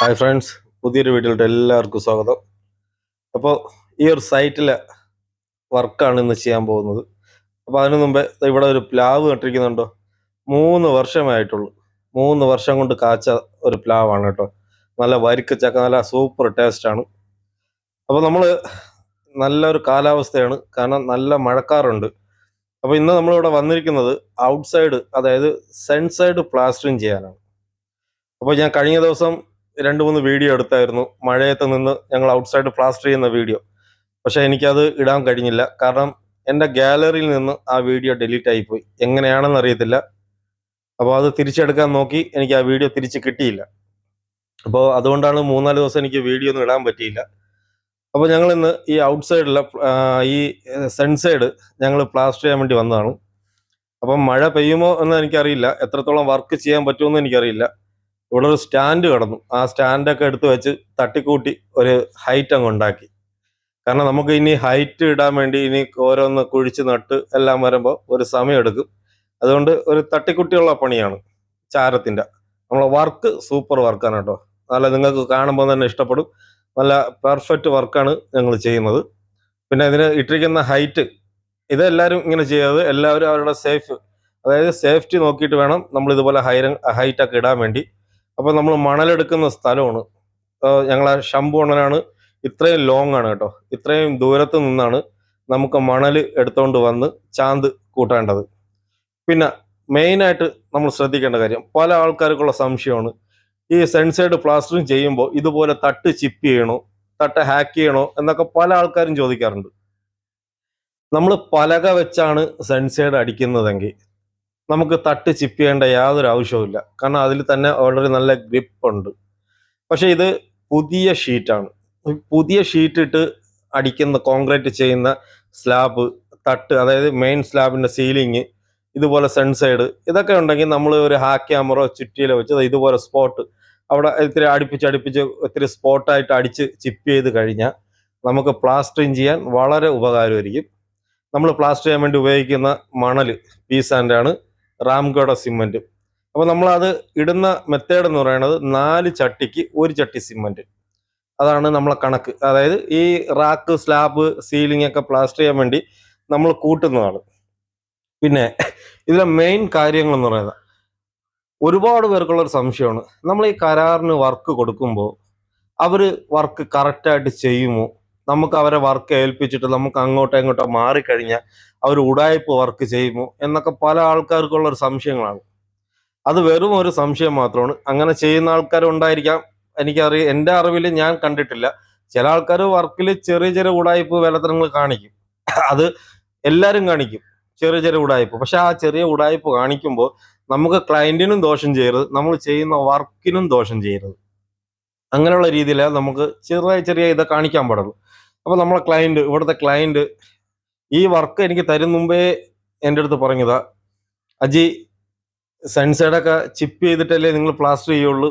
Hi friends പുതിയൊരു വീഡിയോയിലോട്ട് എല്ലാവർക്കും സ്വാഗതം. അപ്പോൾ ഈ ഒരു സൈറ്റിലെ വർക്കാണ് ഇന്ന് ചെയ്യാൻ പോകുന്നത്. അപ്പോൾ അതിനു മുമ്പേ ഇവിടെ ഒരു പ്ലാവ് നട്ടിരിക്കുന്നുണ്ടോ? മൂന്ന് വർഷമായിട്ടുള്ളൂ. മൂന്ന് വർഷം കൊണ്ട് കാച്ച ഒരു പ്ലാവാണ് കേട്ടോ. നല്ല വരിക്കച്ചക്ക നല്ല സൂപ്പർ ടേസ്റ്റാണ് അപ്പോൾ നമ്മൾ നല്ലൊരു കാലാവസ്ഥയാണ്. കാരണം നല്ല മഴക്കാറുണ്ട്. അപ്പോൾ ഇന്ന് നമ്മളിവിടെ വന്നിരിക്കുന്നത് ഔട്ട്സൈഡ് അതായത് സെൻസൈഡ് പ്ലാസ്റ്ററിങ് ചെയ്യാനാണ്. അപ്പോൾ ഞാൻ കഴിഞ്ഞ ദിവസം രണ്ട് മൂന്ന് വീഡിയോ എടുത്തായിരുന്നു. മഴയത്ത് നിന്ന് ഞങ്ങൾ ഔട്ട്സൈഡ് പ്ലാസ്റ്റർ ചെയ്യുന്ന വീഡിയോ പക്ഷെ എനിക്കത് ഇടാൻ കഴിഞ്ഞില്ല. കാരണം എന്റെ ഗാലറിയിൽ നിന്ന് ആ വീഡിയോ ഡിലീറ്റ് ആയിപ്പോയി. എങ്ങനെയാണെന്ന് അറിയത്തില്ല. അപ്പോൾ അത് തിരിച്ചെടുക്കാൻ നോക്കി എനിക്ക് ആ വീഡിയോ തിരിച്ച് കിട്ടിയില്ല. അപ്പോൾ അതുകൊണ്ടാണ് മൂന്നാൽ ദിവസം എനിക്ക് വീഡിയോ ഒന്നും ഇടാൻ പറ്റിയില്ല. അപ്പോൾ ഞങ്ങൾ ഇന്ന് ഈ ഔട്ട്സൈഡിലെ ഈ സെൻസൈഡ് ഞങ്ങൾ പ്ലാസ്റ്റർ ചെയ്യാൻ വേണ്ടി വന്നതാണ്. അപ്പം മഴ പെയ്യുമോ എന്ന് എനിക്കറിയില്ല. എത്രത്തോളം വർക്ക് ചെയ്യാൻ പറ്റുമോ പറ്റുമെന്ന് എനിക്കറിയില്ല. ഇവിടെ ഒരു സ്റ്റാൻഡ് കിടന്നു. ആ സ്റ്റാൻഡൊക്കെ എടുത്ത് വെച്ച് തട്ടിക്കൂട്ടി ഒരു ഹൈറ്റ് അങ്ങ് ഉണ്ടാക്കി. കാരണം നമുക്ക് ഇനി ഹൈറ്റ് ഇടാൻ വേണ്ടി ഇനി ഓരോന്ന് കുഴിച്ച് നട്ട് എല്ലാം വരുമ്പോൾ ഒരു സമയം എടുക്കും. അതുകൊണ്ട് ഒരു തട്ടിക്കുട്ടിയുള്ള പണിയാണ് ചാരത്തിന്റെ. നമ്മളെ വർക്ക് സൂപ്പർ വർക്കാണ് കേട്ടോ. നല്ല നിങ്ങൾക്ക് കാണുമ്പോൾ തന്നെ ഇഷ്ടപ്പെടും. നല്ല പെർഫെക്റ്റ് വർക്കാണ് ഞങ്ങൾ ചെയ്യുന്നത്. പിന്നെ ഇതിന് ഇട്ടിരിക്കുന്ന ഹൈറ്റ് ഇതെല്ലാവരും ഇങ്ങനെ ചെയ്യാതെ എല്ലാവരും അവരുടെ സേഫ് അതായത് സേഫ്റ്റി നോക്കിയിട്ട് വേണം നമ്മൾ ഇതുപോലെ ഹൈ ഹൈറ്റൊക്കെ ഇടാൻ വേണ്ടി. അപ്പോൾ നമ്മൾ മണലെടുക്കുന്ന സ്ഥലമാണ്. ഞങ്ങളെ ശംഭു അണ്ണനാണ്. ഇത്രയും ലോങ് ആണ് കേട്ടോ. ഇത്രയും ദൂരത്ത് നിന്നാണ് നമുക്ക് മണൽ എടുത്തുകൊണ്ട് വന്ന് ചാന്ത് കൂട്ടേണ്ടത്. പിന്നെ മെയിനായിട്ട് നമ്മൾ ശ്രദ്ധിക്കേണ്ട കാര്യം പല ആൾക്കാർക്കുള്ള സംശയമാണ്. ഈ സെൻസൈഡ് പ്ലാസ്റ്ററിങ് ചെയ്യുമ്പോൾ ഇതുപോലെ തട്ട് ചിപ്പ് ചെയ്യണോ തട്ട് ഹാക്ക് ചെയ്യണോ എന്നൊക്കെ പല ആൾക്കാരും ചോദിക്കാറുണ്ട്. നമ്മൾ പലക വെച്ചാണ് സെൻസൈഡ് അടിക്കുന്നതെങ്കിൽ നമുക്ക് തട്ട് ചിപ്പ് ചെയ്യേണ്ട യാതൊരു ആവശ്യവുമില്ല കാരണം അതിൽ തന്നെ ഓൾറെഡി നല്ല ഗ്രിപ്പ് ഉണ്ട്. പക്ഷെ ഇത് പുതിയ ഷീറ്റാണ് പുതിയ ഷീറ്റ് ഇട്ട് അടിക്കുന്ന കോൺക്രീറ്റ് ചെയ്യുന്ന സ്ലാബ് തട്ട് അതായത് മെയിൻ സ്ലാബിന്റെ സീലിംഗ് ഇതുപോലെ സെൻസൈഡ് ഇതൊക്കെ ഉണ്ടെങ്കിൽ നമ്മൾ ഒരു ഹാക്ക് ക്യാമറോ ചുറ്റിയിലോ വെച്ച് ഇതുപോലെ സ്പോട്ട് അവിടെ ഇത്തിരി അടുപ്പിച്ച് അടുപ്പിച്ച് ഒത്തിരി സ്പോട്ടായിട്ട് അടിച്ച് ചിപ്പ് ചെയ്ത് കഴിഞ്ഞാൽ നമുക്ക് പ്ലാസ്റ്ററിങ് ചെയ്യാൻ വളരെ ഉപകാരമായിരിക്കും. നമ്മൾ പ്ലാസ്റ്റർ ചെയ്യാൻ വേണ്ടി ഉപയോഗിക്കുന്ന മണൽ പീ സാൻഡാണ് റാംഗോഡ സിമെന്റ് അപ്പോൾ നമ്മൾ അത് ഇടുന്ന മെത്തേഡ് എന്ന് പറയുന്നത് നാല് ചട്ടിക്ക് ഒരു ചട്ടി സിമെന്റ് അതാണ് നമ്മളെ കണക്ക്. അതായത് ഈ റാക്ക് സ്ലാബ് സീലിംഗ് ഒക്കെ പ്ലാസ്റ്റർ ചെയ്യാൻ വേണ്ടി നമ്മൾ കൂട്ടുന്നതാണ്. പിന്നെ ഇതിലെ മെയിൻ കാര്യങ്ങൾ എന്ന് പറയുന്നത് ഒരുപാട് പേർക്കുള്ള ഒരു സംശയമാണ്. നമ്മൾ ഈ കരാറിന് വർക്ക് കൊടുക്കുമ്പോൾ അവർ വർക്ക് കറക്റ്റായിട്ട് ചെയ്യുമോ? നമുക്ക് അവരെ വർക്ക് ഏൽപ്പിച്ചിട്ട് നമുക്ക് അങ്ങോട്ടോ ഇങ്ങോട്ടോ മാറിക്കഴിഞ്ഞാൽ അവർ ഉടായ്പ വർക്ക് ചെയ്യുമോ എന്നൊക്കെ പല ആൾക്കാർക്കുള്ള ഒരു സംശയങ്ങളാണ്. അത് വെറും ഒരു സംശയം മാത്രമാണ്. അങ്ങനെ ചെയ്യുന്ന ആൾക്കാരുണ്ടായിരിക്കാം എനിക്കറിയ എന്റെ അറിവിൽ ഞാൻ കണ്ടിട്ടില്ല. ചില ആൾക്കാർ വർക്കിൽ ചെറിയ ചെറിയ ഉടായ്പ വിലത്തരങ്ങൾ കാണിക്കും. അത് എല്ലാവരും കാണിക്കും. ചെറിയ ചെറിയ ഉടായ്പ. പക്ഷെ ആ ചെറിയ ഉടായ്പ കാണിക്കുമ്പോൾ നമുക്ക് ക്ലയന്റിനും ദോഷം ചെയ്യരുത്. നമ്മൾ ചെയ്യുന്ന വർക്കിനും ദോഷം ചെയ്യരുത്. അങ്ങനെയുള്ള രീതിയിലാണ് നമുക്ക് ചെറിയ ചെറിയ ഇത് കാണിക്കാൻ പാടുള്ളൂ. അപ്പൊ നമ്മളെ ക്ലയന്റ് ഇവിടുത്തെ ക്ലയന്റ് ഈ വർക്ക് എനിക്ക് തരും മുമ്പേ എന്റെ അടുത്ത് പറഞ്ഞതാ അജി സൺസൈഡൊക്കെ ചിപ്പ് ചെയ്തിട്ടല്ലേ നിങ്ങൾ പ്ലാസ്റ്റർ ചെയ്യുള്ളൂ.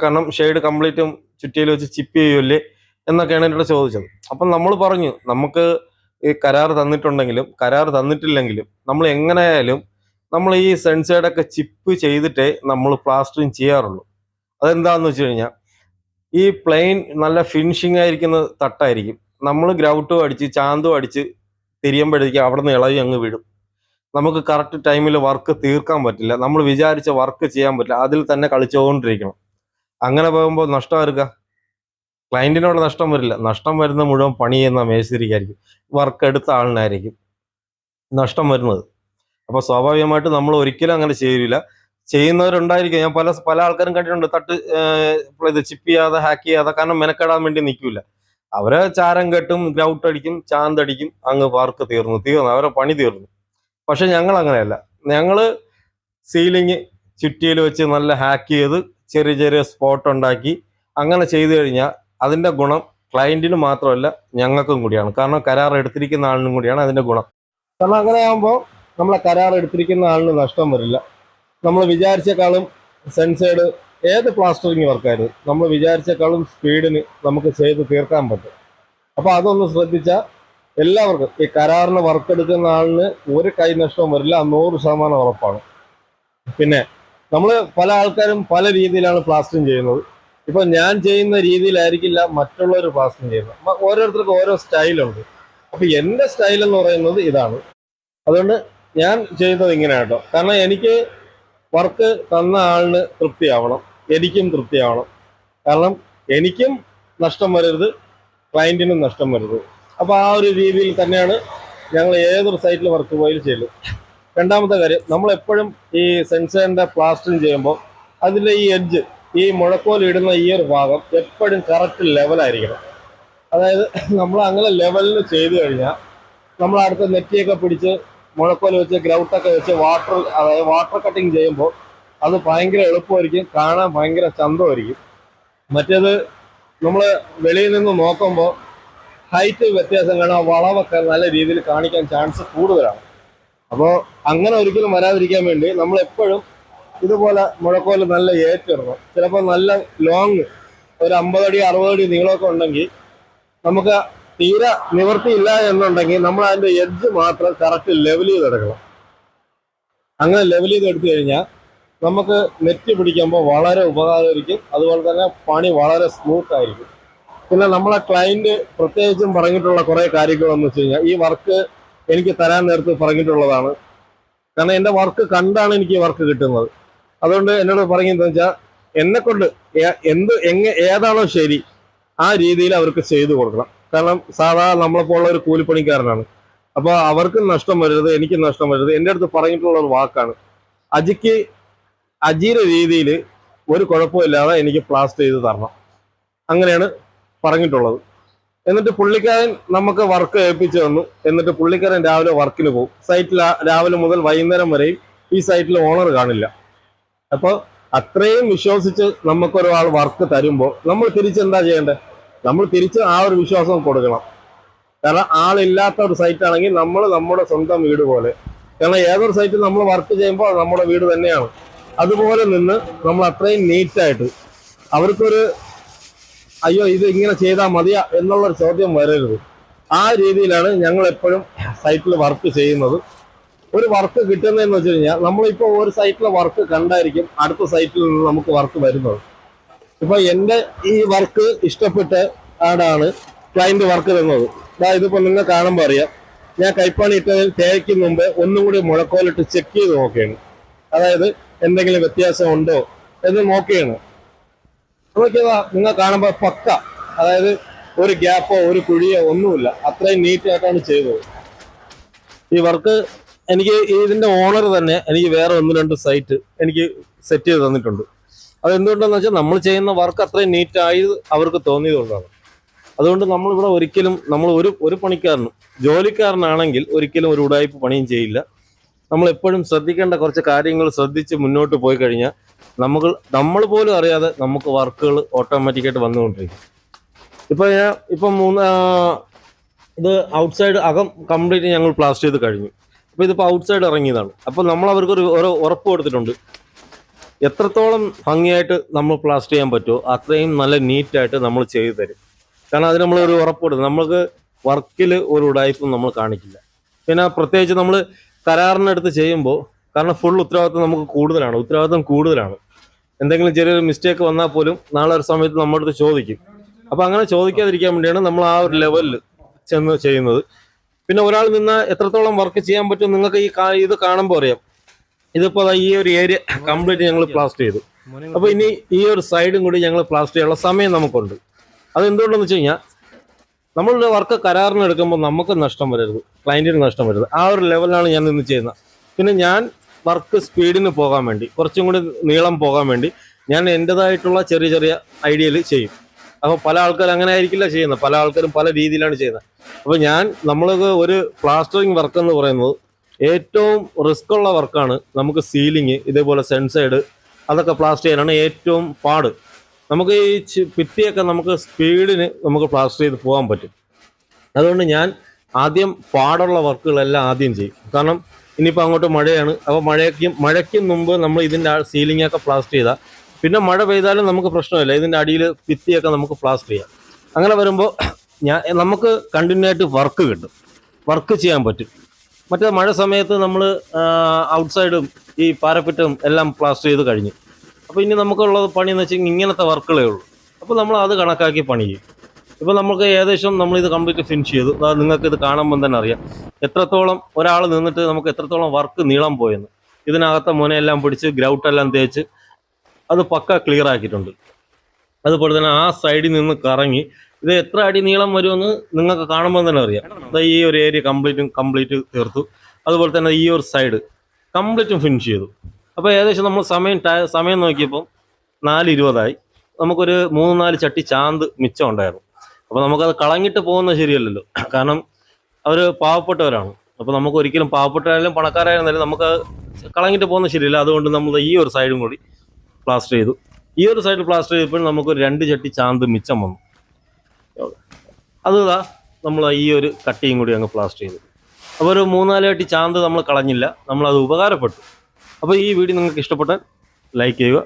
കാരണം ഷെയ്ഡ് കംപ്ലീറ്റും ചുറ്റിയിൽ വെച്ച് ചിപ്പ് ചെയ്യുമല്ലേ എന്നൊക്കെയാണ് എന്റെ അടുത്ത് ചോദിച്ചത്. അപ്പം നമ്മൾ പറഞ്ഞു നമുക്ക് ഈ കരാർ തന്നിട്ടുണ്ടെങ്കിലും കരാർ തന്നിട്ടില്ലെങ്കിലും നമ്മൾ എങ്ങനെയായാലും നമ്മൾ ഈ സൺസൈഡൊക്കെ ചിപ്പ് ചെയ്തിട്ടേ നമ്മൾ പ്ലാസ്റ്ററിങ് ചെയ്യാറുള്ളൂ. അതെന്താണെന്ന് വെച്ച് കഴിഞ്ഞാൽ ഈ പ്ലെയിൻ നല്ല ഫിനിഷിംഗ് ആയിരിക്കുന്ന തട്ടായിരിക്കും. നമ്മൾ ഗ്രൗട്ടും അടിച്ച് ചാന്തും അടിച്ച് തിരിയുമ്പോഴേക്കും അവിടെ നിന്ന് ഇളകി അങ്ങ് വിടും. നമുക്ക് കറക്റ്റ് ടൈമിൽ വർക്ക് തീർക്കാൻ പറ്റില്ല. നമ്മൾ വിചാരിച്ച വർക്ക് ചെയ്യാൻ പറ്റില്ല. അതിൽ തന്നെ കളിച്ചുകൊണ്ടിരിക്കണം. അങ്ങനെ പോകുമ്പോൾ നഷ്ടം ആർക്കാ? ക്ലയന്റിനോട് നഷ്ടം വരില്ല. നഷ്ടം വരുന്ന മുഴുവൻ പണി ചെയ്യുന്ന മേശരിക്കായിരിക്കും വർക്ക് എടുത്ത ആളിനായിരിക്കും നഷ്ടം വരുന്നത്. അപ്പോൾ സ്വാഭാവികമായിട്ട് നമ്മൾ ഒരിക്കലും അങ്ങനെ ചെയ്യില്ല ചെയ്യുന്നവരുണ്ടായിരിക്കും. ഞാൻ പല പല ആൾക്കാരും കണ്ടിട്ടുണ്ട്. തട്ട് ഇത് ചിപ്പ് ചെയ്യാതെ ഹാക്ക് ചെയ്യാതെ കാരണം മെനക്കെടാൻ വേണ്ടി നിൽക്കില്ല. അവരെ ചാരം കെട്ടും ഗ്രൗട്ട് അടിക്കും ചാന്തടിക്കും അങ്ങ് പാർക്ക് തീർന്നു. തീർന്നു. അവരെ പണി തീർന്നു. പക്ഷെ ഞങ്ങൾ അങ്ങനെയല്ല. ഞങ്ങൾ സീലിംഗ് ചുറ്റിയിൽ വെച്ച് നല്ല ഹാക്ക് ചെയ്ത് ചെറിയ ചെറിയ സ്പോട്ട് ഉണ്ടാക്കി അങ്ങനെ ചെയ്തു കഴിഞ്ഞാൽ അതിന്റെ ഗുണം ക്ലയന്റിന് മാത്രമല്ല ഞങ്ങൾക്കും കൂടിയാണ്. കാരണം കരാർ എടുത്തിരിക്കുന്ന ആളിനും കൂടിയാണ് അതിന്റെ ഗുണം. കാരണം അങ്ങനെ ആകുമ്പോൾ നമ്മളെ കരാർ എടുത്തിരിക്കുന്ന ആളിന് നഷ്ടം വരില്ല. നമ്മൾ വിചാരിച്ചേക്കാളും സെൻസേഡ് ഏത് പ്ലാസ്റ്ററിങ് വർക്കായിരുന്നു നമ്മൾ വിചാരിച്ചേക്കാളും സ്പീഡിന് നമുക്ക് ചെയ്ത് തീർക്കാൻ പറ്റും. അപ്പോൾ അതൊന്ന് ശ്രദ്ധിച്ചാൽ എല്ലാവർക്കും ഈ കരാറിന് വർക്ക് എടുക്കുന്ന ആളിന് ഒരു കൈ നഷ്ടവും വരില്ല നൂറ് ശതമാനം ഉറപ്പാണ്. പിന്നെ നമ്മൾ പല ആൾക്കാരും പല രീതിയിലാണ് പ്ലാസ്റ്ററിങ് ചെയ്യുന്നത്. ഇപ്പം ഞാൻ ചെയ്യുന്ന രീതിയിലായിരിക്കില്ല മറ്റുള്ളവർ പ്ലാസ്റ്ററിങ് ചെയ്യുന്നത്. അപ്പൊ ഓരോരുത്തർക്കും ഓരോ സ്റ്റൈലുണ്ട്. അപ്പോൾ എന്റെ സ്റ്റൈൽ എന്ന് പറയുന്നത് ഇതാണ്. അതുകൊണ്ട് ഞാൻ ചെയ്യുന്നത് ഇങ്ങനെ കേട്ടോ കാരണം എനിക്ക് വർക്ക് തന്ന ആളിന് തൃപ്തിയാവണം എനിക്കും തൃപ്തിയാവണം. കാരണം എനിക്കും നഷ്ടം വരരുത് ക്ലയന്റിനും നഷ്ടം വരരുത്. അപ്പോൾ ആ ഒരു രീതിയിൽ തന്നെയാണ് ഞങ്ങൾ ഏതൊരു സൈറ്റിൽ വർക്ക് പോയാലും ചെയ്യലും. രണ്ടാമത്തെ കാര്യം നമ്മളെപ്പോഴും ഈ സെൻസറിന്റെ പ്ലാസ്റ്ററിങ് ചെയ്യുമ്പോൾ അതിന്റെ ഈ എഡ്ജ് ഈ മുഴക്കോൽ ഇടുന്ന ഈ ഒരു ഭാഗം എപ്പോഴും കറക്റ്റ് ലെവലായിരിക്കണം അതായത് നമ്മൾ അങ്ങനെ ലെവലിൽ ചെയ്തു കഴിഞ്ഞാൽ നമ്മൾ അടുത്ത നെറ്റിയൊക്കെ പിടിച്ച് മുഴക്കോൽ വെച്ച് ഗ്രൗട്ടൊക്കെ വെച്ച് വാട്ടർ അതായത് വാട്ടർ കട്ടിങ് ചെയ്യുമ്പോൾ അത് ഭയങ്കര എളുപ്പമായിരിക്കും കാണാൻ ഭയങ്കര ചന്തമായിരിക്കും. മറ്റേത് നമ്മൾ വെളിയിൽ നിന്ന് നോക്കുമ്പോൾ ഹൈറ്റ് വ്യത്യാസം കാണാൻ വളവൊക്കെ നല്ല രീതിയിൽ കാണിക്കാൻ ചാൻസ് കൂടുതലാണ്. അപ്പോൾ അങ്ങനെ ഒരിക്കലും വരാതിരിക്കാൻ വേണ്ടി നമ്മൾ എപ്പോഴും ഇതുപോലെ മുഴക്കോൽ നല്ല ഏറ്റിടണം ചിലപ്പോൾ നല്ല ലോങ് ഒരു അമ്പതടി അറുപതടി നീളമൊക്കെ ഉണ്ടെങ്കിൽ നമുക്ക് തീരെ നിവൃത്തിയില്ല എന്നുണ്ടെങ്കിൽ നമ്മൾ അതിന്റെ എഡ്ജ് മാത്രം കറക്റ്റ് ലെവൽ ചെയ്തെടുക്കണം അങ്ങനെ ലെവൽ ചെയ്ത് എടുത്തു കഴിഞ്ഞാൽ നമുക്ക് നെറ്റ് പിടിക്കുമ്പോൾ വളരെ ഉപകാരമായിരിക്കും. അതുപോലെ തന്നെ പണി വളരെ സ്മൂത്ത് ആയിരിക്കും. പിന്നെ നമ്മളെ ക്ലയന്റ് പ്രത്യേകിച്ചും പറഞ്ഞിട്ടുള്ള കുറേ കാര്യങ്ങളെന്ന് വെച്ച് കഴിഞ്ഞാൽ ഈ വർക്ക് എനിക്ക് തരാൻ നേരത്ത് പറഞ്ഞിട്ടുള്ളതാണ്. കാരണം എന്റെ വർക്ക് കണ്ടാണ് എനിക്ക് ഈ വർക്ക് കിട്ടുന്നത്. അതുകൊണ്ട് എന്നോട് പറഞ്ഞെന്ന് വെച്ചാൽ എന്നെക്കൊണ്ട് എന്ത് എങ്ങ ഏതാണോ ശരി ആ രീതിയിൽ അവർക്ക് ചെയ്തു കൊടുക്കണം. കാരണം സാധാ നമ്മളെപ്പോലുള്ള ഒരു കൂലിപ്പണിക്കാരനാണ്. അപ്പോൾ അവർക്കും നഷ്ടം വരരുത് എനിക്കും നഷ്ടം വരരുത് എന്റെ അടുത്ത് പറഞ്ഞിട്ടുള്ള ഒരു വാക്കാണ്. അജിക്ക് അജിയുടെ രീതിയിൽ ഒരു കുഴപ്പമില്ലാതെ എനിക്ക് പ്ലാസ്റ്റ് ചെയ്ത് തരണം. അങ്ങനെയാണ് പറഞ്ഞിട്ടുള്ളത്. എന്നിട്ട് പുള്ളിക്കാരൻ നമുക്ക് വർക്ക് ഏൽപ്പിച്ചു തന്നു. എന്നിട്ട് പുള്ളിക്കാരൻ രാവിലെ വർക്കിന് പോകും. സൈറ്റിൽ രാവിലെ മുതൽ വൈകുന്നേരം വരെയും ഈ സൈറ്റിൽ ഓണർ കാണില്ല. അപ്പോൾ അത്രയും വിശ്വസിച്ച് നമുക്കൊരാൾ വർക്ക് തരുമ്പോൾ നമ്മൾ തിരിച്ചെന്താ ചെയ്യേണ്ടത് നമ്മൾ തിരിച്ച് ആ ഒരു വിശ്വാസം കൊടുക്കണം. കാരണം ആളില്ലാത്ത ഒരു സൈറ്റ് ആണെങ്കിൽ നമ്മൾ നമ്മുടെ സ്വന്തം വീട് പോലെ. കാരണം ഏതൊരു സൈറ്റിൽ നമ്മൾ വർക്ക് ചെയ്യുമ്പോൾ നമ്മുടെ വീട് തന്നെയാണ്. അതുപോലെ നിന്ന് നമ്മൾ അത്രയും നീറ്റായിട്ട് അവർക്കൊരു അയ്യോ ഇത് ഇങ്ങനെ ചെയ്താൽ മതിയാ എന്നുള്ളൊരു ചോദ്യം വരരുത്. ആ രീതിയിലാണ് ഞങ്ങൾ എപ്പോഴും സൈറ്റിൽ വർക്ക് ചെയ്യുന്നത്. ഒരു വർക്ക് കിട്ടുന്നതെന്ന് വെച്ച് കഴിഞ്ഞാൽ നമ്മളിപ്പോൾ ഒരു സൈറ്റിലെ വർക്ക് കണ്ടായിരിക്കും അടുത്ത സൈറ്റിൽ നിന്ന് നമുക്ക് വർക്ക് വരുന്നത്. ഇപ്പൊ എന്റെ ഈ വർക്ക് ഇഷ്ടപ്പെട്ട് ആടാണ് ക്ലയന്റ് വർക്ക് തന്നത്. ഇതാ ഇതിപ്പോ നിങ്ങൾ കാണുമ്പോൾ അറിയാം. ഞാൻ കൈപ്പാണി ഇട്ടതിൽ തേയ്ക്കും മുമ്പ് ഒന്നും കൂടി മുഴക്കോലിട്ട് ചെക്ക് ചെയ്ത് നോക്കിയാണ്. അതായത് എന്തെങ്കിലും വ്യത്യാസം ഉണ്ടോ എന്ന് നോക്കിയാണ്. നോക്കിയതാ നിങ്ങൾ കാണുമ്പോൾ പക്ക. അതായത് ഒരു ഗ്യാപ്പോ ഒരു കുഴിയോ ഒന്നുമില്ല. അത്രയും നീറ്റ് ആയിട്ടാണ് ചെയ്തത്. ഈ വർക്ക് എനിക്ക് ഇതിന്റെ ഓണർ തന്നെ എനിക്ക് വേറെ ഒന്ന് രണ്ട് സൈറ്റ് എനിക്ക് സെറ്റ് ചെയ്ത് തന്നിട്ടുണ്ട്. അത് എന്തുകൊണ്ടാന്ന് വെച്ചാൽ നമ്മൾ ചെയ്യുന്ന വർക്ക് അത്രയും നീറ്റായി അവർക്ക് തോന്നിയതുകൊണ്ടാണ്. അതുകൊണ്ട് നമ്മളിവിടെ ഒരിക്കലും നമ്മൾ ഒരു ഒരു പണിക്കാരനും ജോലിക്കാരനാണെങ്കിൽ ഒരിക്കലും ഒരു ഉടായ്പ പണിയും ചെയ്യില്ല. നമ്മൾ എപ്പോഴും ശ്രദ്ധിക്കേണ്ട കുറച്ച് കാര്യങ്ങൾ ശ്രദ്ധിച്ച് മുന്നോട്ട് പോയി കഴിഞ്ഞാൽ നമുക്ക് നമ്മൾ പോലും അറിയാതെ നമുക്ക് വർക്കുകൾ ഓട്ടോമാറ്റിക്കായിട്ട് വന്നുകൊണ്ടിരിക്കും. ഇപ്പൊ ഞാൻ ഇപ്പം മൂന്ന് ഇത് ഔട്ട്സൈഡ് അകം കംപ്ലീറ്റ് ഞങ്ങൾ പ്ലാസ്റ്റ് ചെയ്ത് കഴിഞ്ഞു. അപ്പൊ ഇതിപ്പോ ഔട്ട്സൈഡ് ഇറങ്ങിയതാണ്. അപ്പൊ നമ്മൾ അവർക്ക് ഒരു ഉറപ്പ് കൊടുത്തിട്ടുണ്ട്. എത്രത്തോളം ഭംഗിയായിട്ട് നമ്മൾ പ്ലാസ്റ്റർ ചെയ്യാൻ പറ്റുമോ അത്രയും നല്ല നീറ്റായിട്ട് നമ്മൾ ചെയ്തു തരും. കാരണം അതിന് നമ്മൾ ഒരു ഉറപ്പ് കൊടുക്കും. നമ്മൾക്ക് വർക്കിൽ ഒരു ഉടായ്പും നമ്മൾ കാണിക്കില്ല. പിന്നെ പ്രത്യേകിച്ച് നമ്മൾ കരാറിനടുത്ത് ചെയ്യുമ്പോൾ കാരണം ഫുൾ ഉത്തരവാദിത്വം നമുക്ക് കൂടുതലാണ്. ഉത്തരവാദിത്വം കൂടുതലാണ്. എന്തെങ്കിലും ചെറിയൊരു മിസ്റ്റേക്ക് വന്നാൽ പോലും നാളെ ഒരു സമയത്ത് നമ്മുടെ അടുത്ത് ചോദിക്കും. അപ്പം അങ്ങനെ ചോദിക്കാതിരിക്കാൻ വേണ്ടിയാണ് നമ്മൾ ആ ഒരു ലെവലിൽ ചെന്ന് ചെയ്യുന്നത്. പിന്നെ ഒരാൾ നിന്ന് എത്രത്തോളം വർക്ക് ചെയ്യാൻ പറ്റും നിങ്ങൾക്ക് ഈ ഇത് കാണുമ്പോൾ അറിയാം. ഇതിപ്പോ ഈ ഒരു ഏരിയ കംപ്ലീറ്റ് ഞങ്ങൾ പ്ലാസ്റ്റ് ചെയ്തു. അപ്പൊ ഇനി ഈ ഒരു സൈഡും കൂടി ഞങ്ങൾ പ്ലാസ്റ്റ് ചെയ്യാനുള്ള സമയം നമുക്കുണ്ട്. അത് എന്തുകൊണ്ടെന്ന് വെച്ച് കഴിഞ്ഞാൽ നമ്മളുടെ വർക്ക് കരാറിന് എടുക്കുമ്പോൾ നമുക്ക് നഷ്ടം വരരുത്. ക്ലയന്റിന് നഷ്ടം വരരുത്. ആ ഒരു ലെവലിലാണ് ഞാൻ ഇന്ന് ചെയ്യുന്നത്. പിന്നെ ഞാൻ വർക്ക് സ്പീഡിന് പോകാൻ വേണ്ടി കുറച്ചും കൂടി നീളം പോകാൻ വേണ്ടി ഞാൻ എന്റെതായിട്ടുള്ള ചെറിയ ചെറിയ ഐഡിയയിൽ ചെയ്യും. അപ്പോൾ പല ആൾക്കാരും അങ്ങനെ ആയിരിക്കില്ല ചെയ്യുന്നത്. പല ആൾക്കാരും പല രീതിയിലാണ് ചെയ്യുന്നത്. അപ്പോൾ ഞാൻ നമ്മൾ ഒരു പ്ലാസ്റ്ററിങ് വർക്ക് എന്ന് പറയുന്നത് ഏറ്റവും റിസ്ക് ഉള്ള വർക്കാണ് നമുക്ക് സീലിംഗ് ഇതേപോലെ സെൻസൈഡ് അതൊക്കെ പ്ലാസ്റ്റർ ചെയ്യാനാണ് ഏറ്റവും പാട്. നമുക്ക് ഈ ഭിത്തിയൊക്കെ നമുക്ക് സ്പീഡിന് നമുക്ക് പ്ലാസ്റ്റർ ചെയ്ത് പോകാൻ പറ്റും. അതുകൊണ്ട് ഞാൻ ആദ്യം പാടുള്ള വർക്കുകളെല്ലാം ആദ്യം ചെയ്യും. കാരണം ഇനിയിപ്പോൾ അങ്ങോട്ട് മഴയാണ് അപ്പോൾ മഴയ്ക്കും മഴയ്ക്ക് മുമ്പ് നമ്മൾ ഇതിന്റെ സീലിംഗ് ഒക്കെ പ്ലാസ്റ്റർ ചെയ്താൽ പിന്നെ മഴ പെയ്താലും നമുക്ക് പ്രശ്നമില്ല. ഇതിന്റെ അടിയിൽ ഭിത്തിയൊക്കെ നമുക്ക് പ്ലാസ്റ്റർ ചെയ്യാം. അങ്ങനെ വരുമ്പോൾ ഞാൻ നമുക്ക് കണ്ടിന്യൂ ആയിട്ട് വർക്ക് കിട്ടും. വർക്ക് ചെയ്യാൻ പറ്റും. മറ്റേ മഴ സമയത്ത് നമ്മൾ ഔട്ട്സൈഡും ഈ പാരപ്പിറ്റും എല്ലാം പ്ലാസ്റ്റർ ചെയ്ത് കഴിഞ്ഞു. അപ്പോൾ ഇനി നമുക്കുള്ളത് പണി എന്ന് വെച്ചാൽ ഇങ്ങനത്തെ വർക്കുകളേ ഉള്ളൂ. അപ്പോൾ നമ്മൾ അത് കണക്കാക്കി പണി ചെയ്യും. ഇപ്പോൾ നമുക്ക് ഏകദേശം നമ്മളിത് കംപ്ലീറ്റ് ഫിനിഷ് ചെയ്തു. അതായത് നിങ്ങൾക്ക് ഇത് കാണുമ്പോൾ തന്നെ അറിയാം. എത്രത്തോളം ഒരാൾ നിന്നിട്ട് നമുക്ക് എത്രത്തോളം വർക്ക് നീളം പോയെന്ന്. ഇതിനകത്തെ മുനയെല്ലാം പിടിച്ച് ഗ്രൗട്ടെല്ലാം തേച്ച് അത് പക്ക ക്ലിയർ ആക്കിയിട്ടുണ്ട്. അതുപോലെ തന്നെ ആ സൈഡിൽ നിന്ന് കറങ്ങി ഇത് എത്ര അടി നീളം വരുമെന്ന് നിങ്ങൾക്ക് കാണുമ്പോൾ തന്നെ അറിയാം. ഈ ഒരു ഏരിയ കംപ്ലീറ്റും കംപ്ലീറ്റ് തീർത്തു. അതുപോലെ തന്നെ ഈ ഒരു സൈഡ് കംപ്ലീറ്റും ഫിനിഷ് ചെയ്തു. അപ്പോൾ ഏകദേശം നമ്മൾ സമയം സമയം നോക്കിയപ്പോൾ നാല് ഇരുപതായി നമുക്കൊരു മൂന്ന് നാല് ചട്ടി ചാന്ത് മിച്ചം ഉണ്ടായിരുന്നു. അപ്പോൾ നമുക്കത് കളഞ്ഞിട്ട് പോകുന്നത് ശരിയല്ലല്ലോ. കാരണം അവർ പാവപ്പെട്ടവരാണ്. അപ്പോൾ നമുക്ക് ഒരിക്കലും പാവപ്പെട്ടവരായാലും പണക്കാരായിരുന്നാലും നമുക്ക് കളഞ്ഞിട്ട് പോകുന്നത് ശരിയല്ല. അതുകൊണ്ട് നമ്മൾ ഈ ഒരു സൈഡും കൂടി പ്ലാസ്റ്റർ ചെയ്തു. ഈ ഒരു സൈഡിൽ പ്ലാസ്റ്റർ ചെയ്തപ്പോൾ നമുക്കൊരു രണ്ട് ചട്ടി ചാന്ത് മിച്ചം വന്നു. അത് നമ്മൾ ഈ ഒരു കട്ടിയും കൂടി അങ്ങ് പ്ലാസ്റ്റർ ചെയ്തു. അപ്പോൾ ഒരു മൂന്നാലായിട്ട് ചാന്ത് നമ്മൾ കളഞ്ഞില്ല. നമ്മളത് ഉപകാരപ്പെട്ടു. അപ്പോൾ ഈ വീഡിയോ നിങ്ങൾക്ക് ഇഷ്ടപ്പെട്ടാൽ ലൈക്ക് ചെയ്യുക.